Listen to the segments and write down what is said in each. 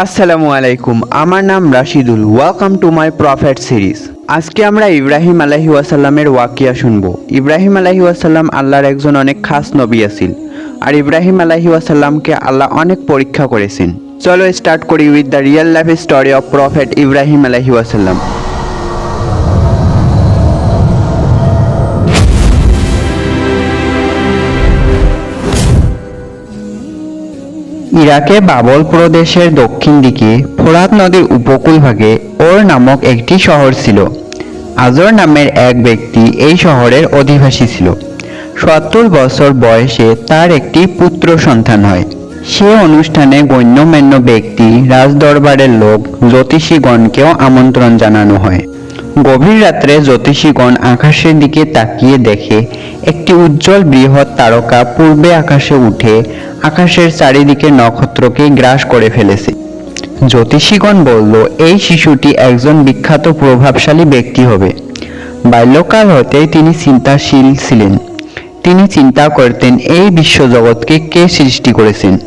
আসসালামু আলাইকুম, আমার নাম Rashidul welcome to my prophet series আজকে আমরা ইব্রাহিম আলাহি ওয়াসাল্লামের ওয়াকিয়া শুনব। ইব্রাহিম আলাহি ওয়াসাল্লাম আল্লাহর একজন অনেক খাস নবী আছিল, আর ইব্রাহিম আলাহি ওয়াসাল্লামকে আল্লাহ অনেক পরীক্ষা করেছেন। চলো স্টার্ট করি with the real life story of prophet Ibrahim আলাহি ওয়াসাল্লাম। ইরাকে বাবল প্রদেশের দক্ষিণ দিকে ফোরাত নদীর উপকূলভাগে ওর নামক একটি শহর ছিল। আজর নামের এক ব্যক্তি এই শহরের অধিবাসী ছিল। সত্তর বছর বয়সে তার একটি পুত্র সন্তান হয়। সে অনুষ্ঠানে গণ্যমান্য ব্যক্তি রাজদরবারের লোক জ্যোতিষীগণকেও আমন্ত্রণ জানানো হয়। গভীর রাত্রে জ্যোতিষীগণ আকাশের দিকে তাকিয়ে দেখে, একটি উজ্জ্বল বৃহৎ তারকা পূর্বে আকাশে উঠে আকাশের চারিদিকে নক্ষত্রকে গ্রাস করে ফেলেছে। জ্যোতিষীগণ বলল, এই শিশুটি একজন বিখ্যাত প্রভাবশালী ব্যক্তি হবে। বাল্যকাল হতেই তিনি চিন্তাশীল ছিলেন। তিনি চিন্তা করতেন, এই বিশ্বজগৎকে কে সৃষ্টি করেছেন?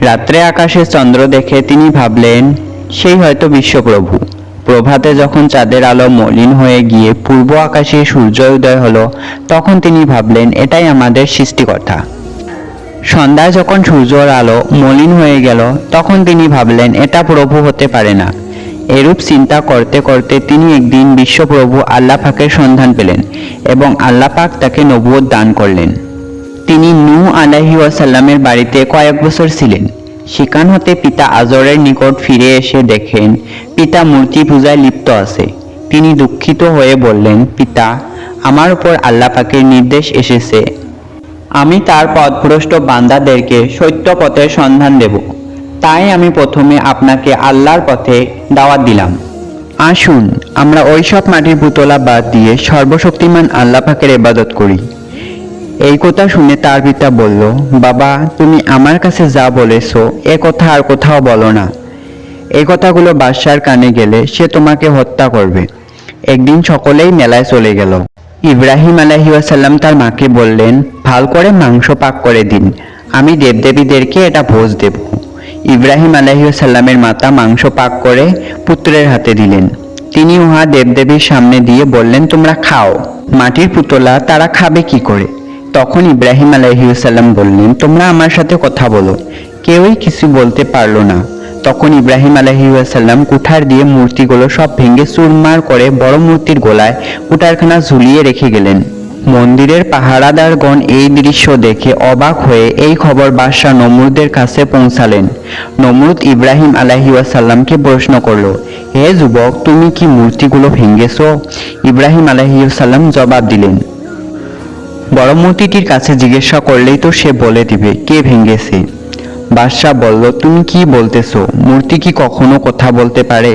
রাত্রে আকাশে চন্দ্র দেখে তিনি ভাবলেন, সেই হয়তো বিশ্বপ্রভু। প্রভাতে যখন চাঁদের আলো মলিন হয়ে গিয়ে পূর্ব আকাশে সূর্য উদয় হলো, তখন তিনি ভাবলেন, এটাই আমাদের সৃষ্টিকর্তা। সন্ধ্যায় যখন সূর্যর আলো মলিন হয়ে গেল, তখন তিনি ভাবলেন, এটা প্রভু হতে পারে না। এরূপ চিন্তা করতে করতে তিনি একদিন বিশ্বপ্রভু আল্লাহ পাকের সন্ধান পেলেন এবং আল্লাহ পাক তাকে নবুয়ত দান করলেন। তিনি নূ আলাহি ওয়াসাল্লামের বাড়িতে কয়েক বছর ছিলেন। সেখান হতে পিতা আজরের নিকট ফিরে এসে দেখেন, পিতা মূর্তি পূজায় লিপ্ত আছে। তিনি দুঃখিত হয়ে বললেন, পিতা আমার উপর আল্লাহ নির্দেশ এসেছে। আমি তার পথভ্রষ্ট বান্দাদেরকে সত্য পথের সন্ধান দেব। তাই আমি প্রথমে আপনাকে আল্লাহর পথে দাওয়াত দিলাম। আসুন, আমরা ওইসব মাটির পুতলা বাদ দিয়ে সর্বশক্তিমান আল্লাহ পাকের ইবাদত করি। এই কথা শুনে তার পিতা বলল, বাবা, তুমি আমার কাছে যা বলেছ, এ কথা আর কোথাও বলো না। এই কথাগুলো বাদশার কানে গেলে সে তোমাকে হত্যা করবে। একদিন সকলেই মেলায় চলে গেল। ইব্রাহিম আলহিউসাল্লাম তার মাকে বললেন, ভালো করে মাংস পাক করে দিন, আমি দেবদেবীদেরকে এটা ভোজ দেব। ইব্রাহিম আলহিউসাল্লামের মাতা মাংস পাক করে পুত্রের হাতে দিলেন। তিনি উহা দেবদেবীর সামনে দিয়ে বললেন, তোমরা খাও। মাটির পুতলা তারা খাবে কি করে? তখন ইব্রাহিম আলহিউসাল্লাম বললেন, তোমরা আমার সাথে কথা বলো। কেউই কিছু বলতে পারল না। তখন ইব্রাহিম আলহিউসাল্লাম কুঠার দিয়ে মূর্তিগুলো সব ভেঙে চুরমার করে বড় মূর্তির গোলায় কুঠারখানা ঝুলিয়ে রেখে গেলেন। মন্দিরের পাহারাদারগণ এই দৃশ্য দেখে অবাক হয়ে এই খবর বাদশাহ নমরুদের কাছে পৌঁছালেন। নমরুদ ইব্রাহিম আলাহিউসাল্লামকে প্রশ্ন করল, হে যুবক, তুমি কি মূর্তিগুলো ভেঙেছ? ইব্রাহিম আলাহিউসাল্লাম জবাব দিলেন বড় মূর্তিটির কাছে জিজ্ঞাসা করলেই তো সে বলে দিবে, কে ভেঙেছে বাদশাহ বলল, তুমি কি বলতেছো? মূর্তি কি কখনো কথা বলতে পারে?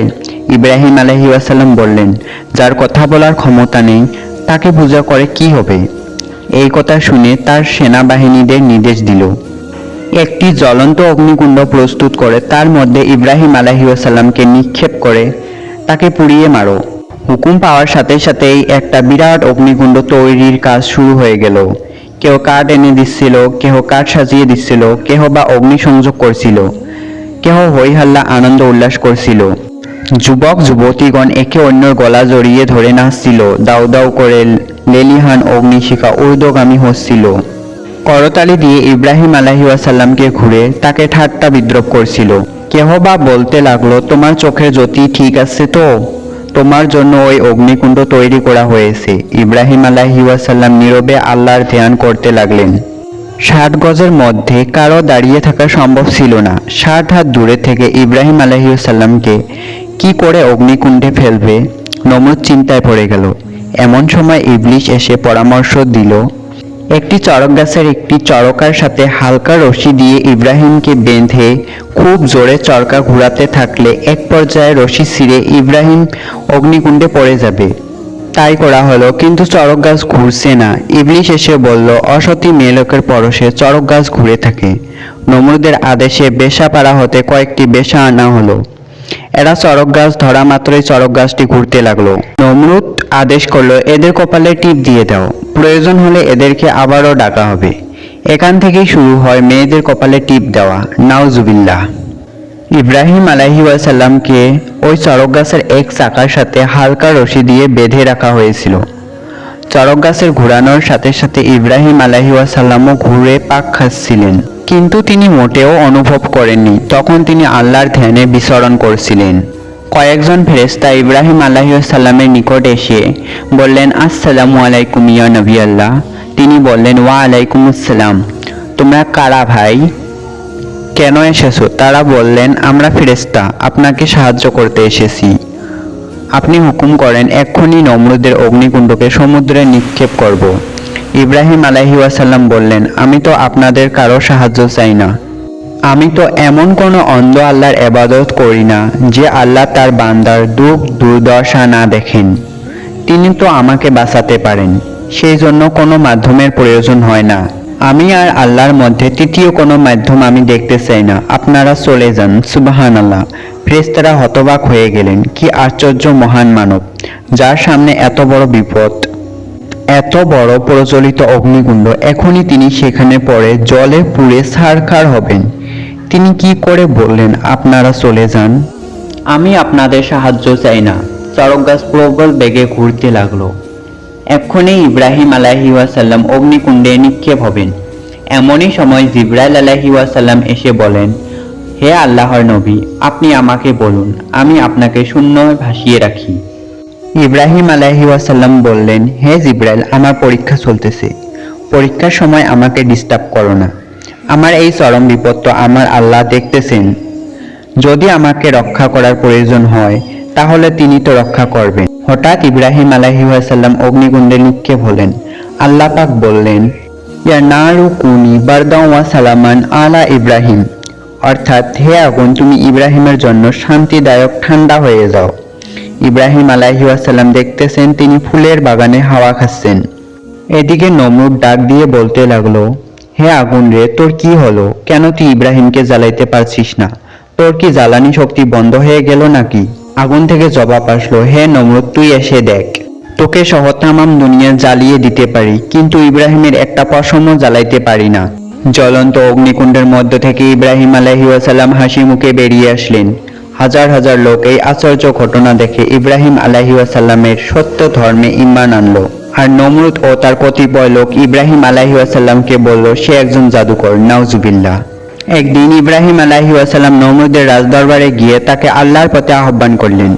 ইব্রাহিম আলহি আসাল্লাম বললেন, যার কথা বলার ক্ষমতা নেই, তাকে পূজা করে কি হবে? এই কথা শুনে তার সেনাবাহিনীদের নির্দেশ দিল। একটি জ্বলন্ত অগ্নিকুণ্ড প্রস্তুত করে তার মধ্যে ইব্রাহিম আলাহিউসাল্লামকে নিক্ষেপ করে তাকে পুড়িয়ে মারো। হুকুম পাওয়ার সাথে সাথেই একটা বিরাট অগ্নিকুণ্ড তৈরির কাজ শুরু হয়ে গেল। কেউ কাঠ এনে দিচ্ছিল, কেহ কাঠ সাজিয়ে দিচ্ছিল, কেহ বা অগ্নি সংযোগ করছিল, কেহ হই হাল্লা আনন্দ উল্লাস করছিল। যুবক, যুবতীগণ একে অন্যর গলা জড়িয়ে ধরে নাচছিল, দাউ দাউ করে লেলিহান অগ্নিশিখা ঊর্ধ্বগামী হচ্ছিল। করতালি দিয়ে ইব্রাহিম আলাহিউসাল্লামকে ঘুরে তাকে ঠাট্টা বিদ্রোপ করছিল। কেহ বা বলতে লাগল, তোমার চোখের জ্যোতি ঠিক আছে তো? তোমার জন্য ওই অগ্নিকুণ্ড তৈরি করা হয়েছে। ইব্রাহিম আলাহিউসাল্লাম নীরবে আল্লাহর ধ্যান করতে লাগলেন। ষাট গজের মধ্যে কারও দাঁড়িয়ে থাকা সম্ভব ছিল না। ষাট হাত দূরে থেকে ইব্রাহিম আলাহিউসাল্লামকে কি করে অগ্নিকুণ্ডে ফেলবে? নমর চিন্তায় পড়ে গেল। এমন সময় ইবলিশ এসে পরামর্শ দিল একটি চড়ক গাছের একটি চরকার সাথে হালকা রশি দিয়ে ইব্রাহিমকে বেঁধে খুব জোরে চরকা ঘুরাতে থাকলে এক পর্যায়ে রশি ছিঁড়ে ইব্রাহিম অগ্নিকুণ্ডে পড়ে যাবে। তাই করা হলো, কিন্তু চড়ক গাছ ঘুরছে না। ইবলিশ এসে বলল, অসতী মেয়েলোকের পরশে চড়ক গাছ ঘুরে থাকে। নমরুদের আদেশে বেশাপাড়া হতে কয়েকটি বেশা আনা হলো। এরা চড়ক গাছ ধরা মাত্রই চড়ক গাছটি ঘুরতে লাগল। নমরুদ আদেশ করল, এদের কপালে টিপ দিয়ে দাও। প্রয়োজন হলে এদেরকে আবারও ডাকা হবে। এখান থেকেই শুরু হয় মেয়েদের কপালে টিপ দেওয়া। নাউজুবিল্লাহ। ইব্রাহিম আলাইসাল্লামকে ওই চরক গাছের এক চাকার সাথে হালকা রশি দিয়ে বেঁধে রাখা হয়েছিল। চরক গাছের ঘোরানোর সাথে সাথে ইব্রাহিম আলাইসাল্লামও ঘুরে পাক খাচ্ছিলেন। কিন্তু তিনি মোটেও অনুভব করেননি। তখন তিনি আল্লাহর ধ্যানে বিচরণ করছিলেন। কয়েকজন ফেরেস্তা ইব্রাহিম আলাইসাল্লামের নিকট এসে বললেন, আসসালামু আলাইকুম ইয়া নবী আল্লাহ। তিনি বললেন, ওয়া আলাইকুম আসসালাম। তোমরা কারা ভাই? কেন এসেছ? তারা বললেন, আমরা ফেরেস্তা আপনাকে সাহায্য করতে এসেছি। আপনি হুকুম করেন, এক্ষুনি নমরুদের অগ্নিকুণ্ডকে সমুদ্রে নিক্ষেপ করব। ইব্রাহিম আলাহি ওয়াসাল্লাম বললেন, আমি তো আপনাদের কারও সাহায্য চাই না। আমি তো এমন কোনো অন্ধ আল্লাহর এবাদত করি না, যে আল্লাহ তার বান্দার দুঃখ, দুর্দশা না দেখেন। তিনি তো আমাকে বাঁচাতে পারেন, সেই জন্য কোনো মাধ্যমের প্রয়োজন হয় না। আমি আর আল্লাহর মধ্যে তৃতীয় কোনো মাধ্যম আমি দেখতে চাই না। আপনারা চলে যান সুবাহান আল্লাহ ফ্রেস্তারা হতবাক হয়ে গেলেন, কি আশ্চর্য মহান মানব, যার সামনে এত বড় বিপদ। এত বড় প্রচলিত অগ্নিকুণ্ড, এখনই তিনি সেখানে পড়ে, জলে পুড়ে ছারখার হবেন। তিনি কি করে বললেন, আপনারা চলে যান আমি আপনাদের সাহায্য চাই না। চরক গাছ প্রবল বেগে ঘুরতে লাগল। এক্ষুনি ইব্রাহিম আলাহি ওয়াসাল্লাম অগ্নিকুণ্ডে নিক্ষেপ হবেন। এমনই সময় জিব্রাইল আলাহি ওয়াসাল্লাম এসে বলেন, হে আল্লাহর নবী, আপনি আমাকে বলুন, আমি আপনাকে শূন্য ভাসিয়ে রাখি ইব্রাহিম আলাহি ওয়াসাল্লাম বললেন, হে জিব্রাইল, আমার পরীক্ষা চলতেছে। পরীক্ষার সময় আমাকে ডিস্টার্ব করো না। আমার এই চরম বিপদ তো আমার আল্লাহ দেখতেছেন। যদি আমাকে রক্ষা করার প্রয়োজন হয়, তাহলে তিনি তো রক্ষা করবেন। হঠাৎ ইব্রাহিম আলাইসাল্লাম অগ্নিকুণ্ডে নিক্ষেপ হলেন আল্লাহ পাক বললেন ইয়া নারু কুনি বারদাও ওয়া সালামান আলা ইব্রাহিম। অর্থাৎ, হে আগুন, তুমি ইব্রাহিমের জন্য শান্তিদায়ক ঠান্ডা হয়ে যাও। ইব্রাহিম আলাইসাল্লাম দেখতেছেন তিনি ফুলের বাগানে হাওয়া খাচ্ছেন। এদিকে নমরুদ ডাক দিয়ে বলতে লাগল হে আগুন রে, তোর কি হলো? কেন তুই ইব্রাহিমকে জ্বালাইতে পারছিস না? তোর কি জ্বালানি শক্তি বন্ধ হয়ে গেল নাকি? আগুন থেকে জবাব আসলো, হে নমরুদ, তুই এসে দেখ। তোকে সহ তামাম দুনিয়া জ্বালিয়ে দিতে পারি, কিন্তু ইব্রাহিমের একটা পশমও জ্বালাইতে পারি না। জ্বলন্ত অগ্নিকুণ্ডের মধ্য থেকে ইব্রাহিম আলহি ওয়াসাল্লাম হাসি মুখে বেরিয়ে আসলেন। হাজার হাজার লোক এই আশ্চর্য ঘটনা দেখে ইব্রাহিম আলাহি ওয়াসাল্লামের সত্য ধর্মে ইমান আনলো। আর নমরুদ ও তার কতিপয় লোক ইব্রাহিম আলাহি ওয়াসাল্লামকে বলল, সে একজন জাদুকর, নাউজুবিল্লাহ। একদিন ইব্রাহিম আলাহি ওয়াসাল্লাম নমরুদের রাজদরবারে গিয়ে তাকে আল্লাহর পথে আহ্বান করলেন।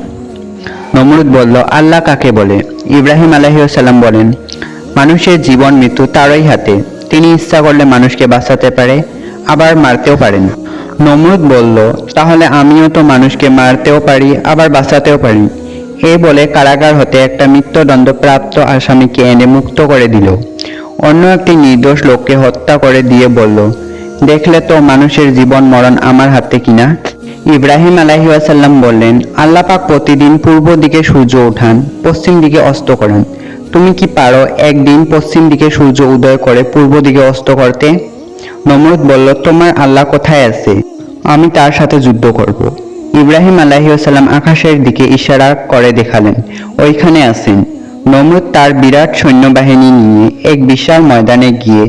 নমরুদ বলল, আল্লাহ কাকে বলে? ইব্রাহিম আলাহি ওয়াসাল্লাম বলেন, মানুষের জীবন, মৃত্যু তারই হাতে। তিনি ইচ্ছা করলে মানুষকে বাঁচাতে পারে, আবার মারতেও পারেন। নমরুদ বলল, তাহলে আমিও তো মানুষকে মারতেও পারি, আবার বাঁচাতেও পারি। এই বলে কারাগার হতে একটা মৃত্যুদণ্ডপ্রাপ্ত আসামিকে এনে মুক্ত করে দিল। অন্য একটি নির্দোষ লোককে হত্যা করে দিয়ে বলল, দেখলে তো মানুষের জীবন মরণ আমার হাতে কিনা? ইব্রাহিম আলাহি ওয়াসাল্লাম বললেন, আল্লাহ পাক প্রতিদিন পূর্ব দিকে সূর্য ওঠান পশ্চিম দিকে অস্ত করেন। তুমি কি পারো একদিন পশ্চিম দিকে সূর্য উদয় করে পূর্ব দিকে অস্ত করতে? নমরুদ বলল, তোমার আল্লাহ কোথায় আছে? আমি তার সাথে যুদ্ধ করব। ইব্রাহিম আলাহিসাল্লাম আকাশের দিকে ইশারা করে দেখালেন। ওইখানে আছেন। নমরুদ তার বিরাট সৈন্যবাহিনী নিয়ে এক বিশাল ময়দানে গিয়ে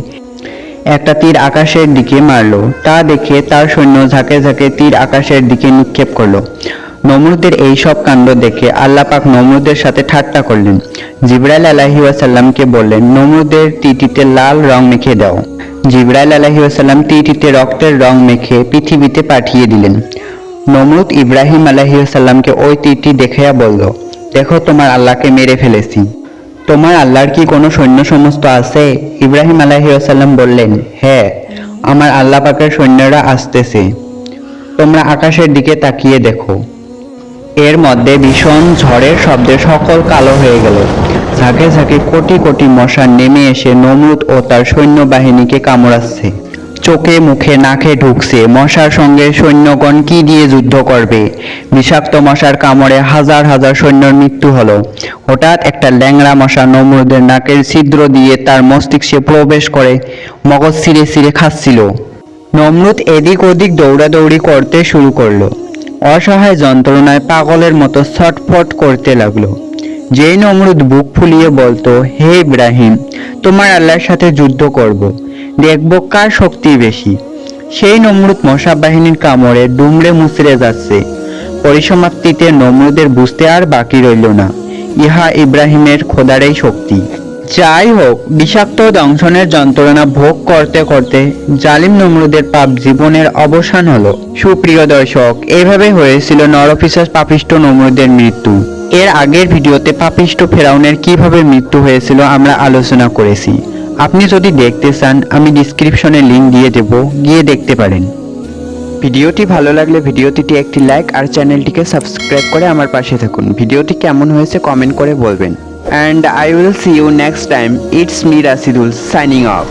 একটা তীর আকাশের দিকে মারলো। তা দেখে তার সৈন্য ঝাঁকে ঝাঁকে তীর আকাশের দিকে নিক্ষেপ করল। নমরুদের এই সব কাণ্ড দেখে আল্লাহ পাক নমরুদের সাথে ঠাট্টা করলেন। জিব্রাইল আলাহি ওয়াসাল্লামকে বললেন, নমরুদের তীটিতে লাল রং মেখে দাও। জিব্রাইল আলাহি ওয়াসাল্লাম তীটিতে রক্তের রং মেখে পৃথিবীতে পাঠিয়ে দিলেন। নমরুদ ইব্রাহিম আলাহি ওয়াসাল্লামকে ওই তীরটি দেখাইয়া বলল, দেখো, তোমার আল্লাহকে মেরে ফেলেছি। তোমার আল্লাহর কি কোনো সৈন্য সমস্ত আছে? ইব্রাহিম আলাহি ওয়াসাল্লাম বললেন হ্যাঁ আমার আল্লাহ পাকের সৈন্যরা আসতেছে। তোমরা আকাশের দিকে তাকিয়ে দেখো। এর মধ্যে ভীষণ ঝড়ের শব্দে সকল কালো হয়ে গেল। ঝাঁকে ঝাঁকে কোটি কোটি মশা নেমে এসে নমরুদ ও তার সৈন্যবাহিনীকে কামড়াচ্ছে। চোখে, মুখে, নাকে ঢুকছে। মশার সঙ্গে সৈন্যগণ কি দিয়ে যুদ্ধ করবে? বিষাক্ত মশার কামড়ে হাজার হাজার সৈন্যর মৃত্যু হলো। হঠাৎ একটা ল্যাংড়া মশা নমরুদের নাকের ছিদ্র দিয়ে তার মস্তিষ্কে প্রবেশ করে, মগজ ছিঁড়ে ছিঁড়ে খাচ্ছিল। নমরুদ এদিক ওদিক দৌড়াদৌড়ি করতে শুরু করল। অসহায় যন্ত্রণায় পাগলের মতো ছটফট করতে লাগল। যেই নমরুদ বুক ফুলিয়ে বলতো, হে ইব্রাহিম, তোমার আল্লাহর সাথে যুদ্ধ করব। দেখব কার শক্তি বেশি। সেই নমরুদ মশা বাহিনীর কামড়ে ডুমড়ে মুচড়ে যাচ্ছে। পরিসমাপ্তিতে নমরুদের বুঝতে আর বাকি রইল না। ইহা ইব্রাহিমের খোদারেই শক্তি। যাই হোক, বিষাক্ত দংশনের যন্ত্রণা ভোগ করতে করতে জালিম নমরুদের পাপ জীবনের অবসান হলো। সুপ্রিয় দর্শক এইভাবে হয়েছিল নরপিসাস পাপিষ্ট নমরুদের মৃত্যু। এর আগের ভিডিওতে পাপিষ্ট ফেরাউনের কীভাবে মৃত্যু হয়েছিল আমরা আলোচনা করেছি। আপনি যদি দেখতে চান, আমি ডিসক্রিপশনে লিঙ্ক দিয়ে দেব, গিয়ে দেখতে পারেন। ভিডিওটি ভালো লাগলে ভিডিওটিতে একটি লাইক আর চ্যানেলটিকে সাবস্ক্রাইব করে আমার পাশে থাকুন। ভিডিওটি কেমন হয়েছে কমেন্ট করে বলবেন। And I will see you next time it's me Rasidul signing off